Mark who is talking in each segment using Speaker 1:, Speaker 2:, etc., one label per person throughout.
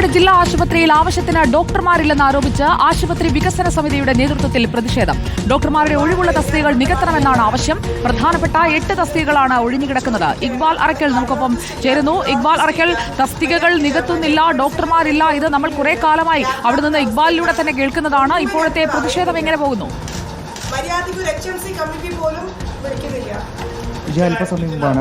Speaker 1: പാലക്കാട് ജില്ലാ ആശുപത്രിയിൽ ആവശ്യത്തിന് ഡോക്ടർമാരില്ലെന്ന് ആരോപിച്ച് ആശുപത്രി വികസന സമിതിയുടെ നേതൃത്വത്തിൽ പ്രതിഷേധം. ഡോക്ടർമാരുടെ ഒഴിവുള്ള തസ്തികകൾ നികത്തണമെന്നാണ് ആവശ്യം. പ്രധാനപ്പെട്ട എട്ട് തസ്തികകളാണ് ഒഴിഞ്ഞുകിടക്കുന്നത്. ഇക്ബാൽ അറക്കൽ നമുക്കൊപ്പം ചേരുന്നു. ഇക്ബാൽ അറക്കൽ തസ്തികകൾ നികത്തുന്നില്ല ഡോക്ടർമാരില്ല. ഇത് നമ്മൾ കുറെ കാലമായി അവിടെ നിന്ന് ഇക്ബാലിലൂടെ തന്നെ കേൾക്കുന്നതാണ്. ഇപ്പോഴത്തെ പ്രതിഷേധം എങ്ങനെ പോകുന്നു?
Speaker 2: മര്യാദയ്ക്ക് ഒരു എച്ച് എം സി കമ്മിറ്റി പോലും വിളിക്കുന്നില്ല
Speaker 3: വിജയ അല്പസമയം മുമ്പാണ്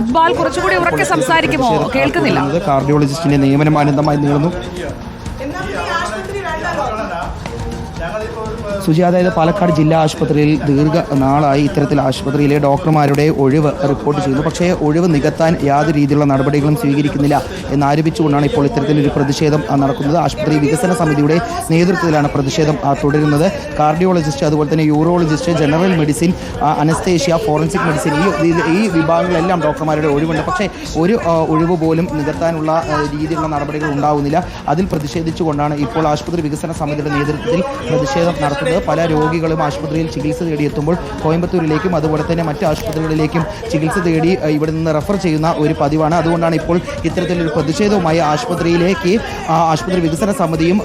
Speaker 1: ഇക്ബാൽ കുറച്ചുകൂടി ഉറക്കെ സംസാരിക്കുമോ? കേൾക്കുന്നില്ല.
Speaker 3: കാർഡിയോളജിസ്റ്റിന്റെ നിയമനം അനന്തമായി നീളുന്നു. സുജി അതായത് പാലക്കാട് ജില്ലാ ആശുപത്രിയിൽ ദീർഘ നാളായി ഇത്തരത്തിൽ ആശുപത്രിയിലെ ഡോക്ടർമാരുടെ ഒഴിവ് റിപ്പോർട്ട് ചെയ്യുന്നു. പക്ഷേ ഒഴിവ് നികത്താൻ യാതൊരു രീതിയിലുള്ള നടപടികളും സ്വീകരിക്കുന്നില്ല എന്നാരോപിച്ചുകൊണ്ടാണ് ഇപ്പോൾ ഇത്തരത്തിലൊരു പ്രതിഷേധം നടക്കുന്നത്. ആശുപത്രി വികസന സമിതിയുടെ നേതൃത്വത്തിലാണ് പ്രതിഷേധം തുടരുന്നത്. കാർഡിയോളജിസ്റ്റ് അതുപോലെ തന്നെ urologist general medicine anaesthesia forensic medicine ഈ ഈ- ഡോക്ടർമാരുടെ ഒഴിവുണ്ട്. പക്ഷേ ഒരു ഒഴിവ് പോലും നികത്താനുള്ള രീതിയിലുള്ള നടപടികൾ ഉണ്ടാവുന്നില്ല. അതിൽ പ്രതിഷേധിച്ചുകൊണ്ടാണ് ഇപ്പോൾ ആശുപത്രി വികസന സമിതിയുടെ നേതൃത്വത്തിൽ പ്രതിഷേധം നടത്തുന്നത്. പല രോഗികളും ആശുപത്രിയിൽ ചികിത്സ തേടിയെത്തുമ്പോൾ കോയമ്പത്തൂരിലേക്കും അതുപോലെ തന്നെ മറ്റ് ആശുപത്രികളിലേക്കും ചികിത്സ തേടി ഇവിടെ നിന്ന് റെഫർ ചെയ്യുന്ന ഒരു പതിവാണ്. അതുകൊണ്ടാണ് ഇപ്പോൾ ഇത്തരത്തിലൊരു പ്രതിഷേധവുമായി ആശുപത്രിയിലേക്ക് ആശുപത്രി വികസന സമിതിയും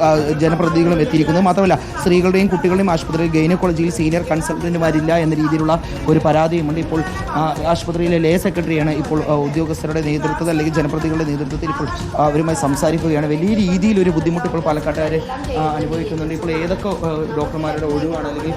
Speaker 3: ജനപ്രതിനിധികളും എത്തിയിരിക്കുന്നത്. മാത്രമല്ല സ്ത്രീകളുടെയും കുട്ടികളുടെയും ആശുപത്രിയിൽ ഗൈനക്കോളജിയിൽ സീനിയർ കൺസൾട്ടന്റുമാരില്ല എന്ന രീതിയിലുള്ള ഒരു പരാതിയുമുണ്ട്. ഇപ്പോൾ ആശുപത്രിയിലെ ലേ സെക്രട്ടറിയാണ് ഇപ്പോൾ ഉദ്യോഗസ്ഥരുടെ നേതൃത്വത്തിൽ അല്ലെങ്കിൽ ജനപ്രതിനിധികളുടെ നേതൃത്വത്തിൽ ഇപ്പോൾ അവരുമായി സംസാരിക്കുകയാണ്. വലിയ രീതിയിൽ ഒരു ബുദ്ധിമുട്ട് ഇപ്പോൾ പാലക്കാട്ടുകാർ അനുഭവിക്കുന്നുണ്ട്. ഇപ്പോൾ ഏതൊക്കെ ആ, ഡോക്ടർമാരുടെ ഒഴിവാണ് അല്ലെങ്കിൽ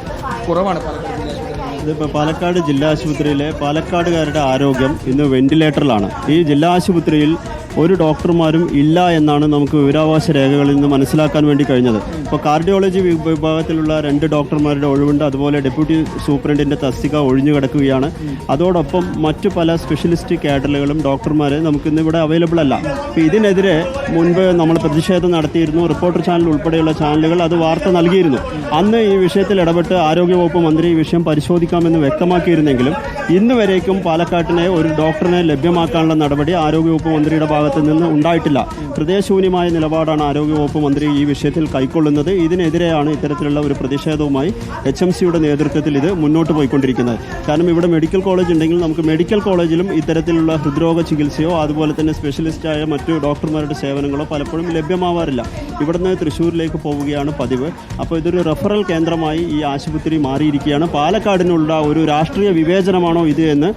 Speaker 3: കുറവാണ് പാലക്കാട് ജില്ലാ
Speaker 4: ഇതിപ്പോൾ പാലക്കാട് ജില്ലാ ആശുപത്രിയിലെ പാലക്കാടുകാരുടെ ആരോഗ്യം ഇന്ന് വെന്റിലേറ്ററിലാണ്. ഈ ജില്ലാ ആശുപത്രിയിൽ ഒരു ഡോക്ടർമാരും ഇല്ല എന്നാണ് നമുക്ക് വിവരാവകാശ രേഖകളിൽ നിന്ന് മനസ്സിലാക്കാൻ വേണ്ടി കഴിഞ്ഞത്. ഇപ്പോൾ കാർഡിയോളജി വിഭാഗത്തിലുള്ള രണ്ട് ഡോക്ടർമാരുടെ ഒഴിവുണ്ട്. അതുപോലെ ഡെപ്യൂട്ടി സൂപ്രണ്ടിന്റെ തസ്തിക ഒഴിഞ്ഞു കിടക്കുകയാണ്. അതോടൊപ്പം മറ്റു പല സ്പെഷ്യലിസ്റ്റ് കാഡറുകളും ഡോക്ടർമാരെ നമുക്കിന്ന് ഇവിടെ അവൈലബിൾ അല്ല. അപ്പോൾ ഇതിനെതിരെ മുൻപ് നമ്മൾ പ്രതിഷേധം നടത്തിയിരുന്നു. റിപ്പോർട്ടർ ചാനൽ ഉൾപ്പെടെയുള്ള ചാനലുകൾ അത് വാർത്ത നൽകിയിരുന്നു. അന്ന് ഈ വിഷയത്തിൽ ഇടപെട്ട് ആരോഗ്യവകുപ്പ് മന്ത്രി ഈ വിഷയം പരിശോധിക്കാമെന്ന് വ്യക്തമാക്കിയിരുന്നെങ്കിലും ഇന്ന് വരേക്കും പാലക്കാട്ടിനെ ഒരു ഡോക്ടറിനെ ലഭ്യമാക്കാനുള്ള നടപടി ആരോഗ്യവകുപ്പ് മന്ത്രിയുടെ ഭാഗത്ത് നിന്ന് ഉണ്ടായിട്ടില്ല. ഹൃദയശൂന്യമായ നിലപാടാണ് ആരോഗ്യവകുപ്പ് മന്ത്രി ഈ വിഷയത്തിൽ കൈക്കൊള്ളുന്നത്. ഇതിനെതിരെയാണ് ഇത്തരത്തിലുള്ള ഒരു പ്രതിഷേധവുമായി എച്ച് എം സിയുടെ നേതൃത്വത്തിൽ ഇത് മുന്നോട്ട് പോയിക്കൊണ്ടിരിക്കുന്നത്. കാരണം ഇവിടെ മെഡിക്കൽ കോളേജ് ഉണ്ടെങ്കിൽ നമുക്ക് മെഡിക്കൽ കോളേജിലും ഇത്തരത്തിലുള്ള ഹൃദ്രോഗ ചികിത്സയോ അതുപോലെ തന്നെ സ്പെഷ്യലിസ്റ്റായ മറ്റു ഡോക്ടർമാരുടെ സേവനങ്ങളോ പലപ്പോഴും ലഭ്യമാവാറില്ല. ഇവിടുന്ന് തൃശ്ശൂരിലേക്ക് പോവുകയാണ് പതിവ്. അപ്പോൾ ഇതൊരു റെഫറൽ കേന്ദ്രമായി ഈ ആശുപത്രി മാറിയിരിക്കുകയാണ്. പാലക്കാടിനുള്ള ഒരു രാഷ്ട്രീയ വിവേചനമാണോ ഇത് എന്ന്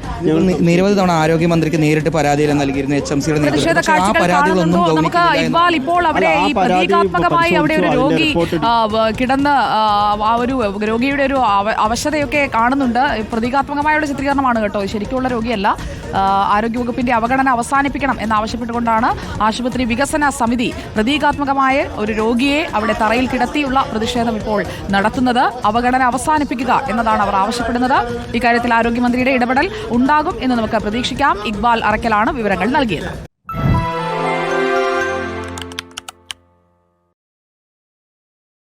Speaker 3: നിരവധി തവണ ആരോഗ്യമന്ത്രിക്ക് നേരിട്ട് പരാതിയെല്ലാം നൽകിയിരുന്നു എച്ച് എം സിയുടെ
Speaker 1: നമുക്ക് ഇക്ബാൽ ഇപ്പോൾ അവിടെ ഈ പ്രതീകാത്മകമായി അവിടെ ഒരു രോഗി കിടന്ന് ആ, ഒരു രോഗിയുടെ ഒരു അവ- അവശതയൊക്കെ കാണുന്നുണ്ട്. പ്രതീകാത്മകമായ ഒരു ചിത്രീകരണമാണ് കേട്ടോ. ശരിക്കുള്ള രോഗിയല്ല. ആരോഗ്യവകുപ്പിന്റെ അവഗണന അവസാനിപ്പിക്കണം എന്നാവശ്യപ്പെട്ടുകൊണ്ടാണ് ആശുപത്രി വികസന സമിതി പ്രതീകാത്മകമായ ഒരു രോഗിയെ അവിടെ തറയിൽ കിടത്തിയുള്ള പ്രതിഷേധം ഇപ്പോൾ നടത്തുന്നത്. അവഗണന അവസാനിപ്പിക്കുക എന്നതാണ് അവർ ആവശ്യപ്പെടുന്നത്. ഇക്കാര്യത്തിൽ ആരോഗ്യമന്ത്രിയുടെ ഇടപെടൽ ഉണ്ടാകും എന്ന് നമുക്ക് പ്രതീക്ഷിക്കാം. ഇക്ബാൽ അറക്കലാണ് വിവരങ്ങൾ നൽകിയത്.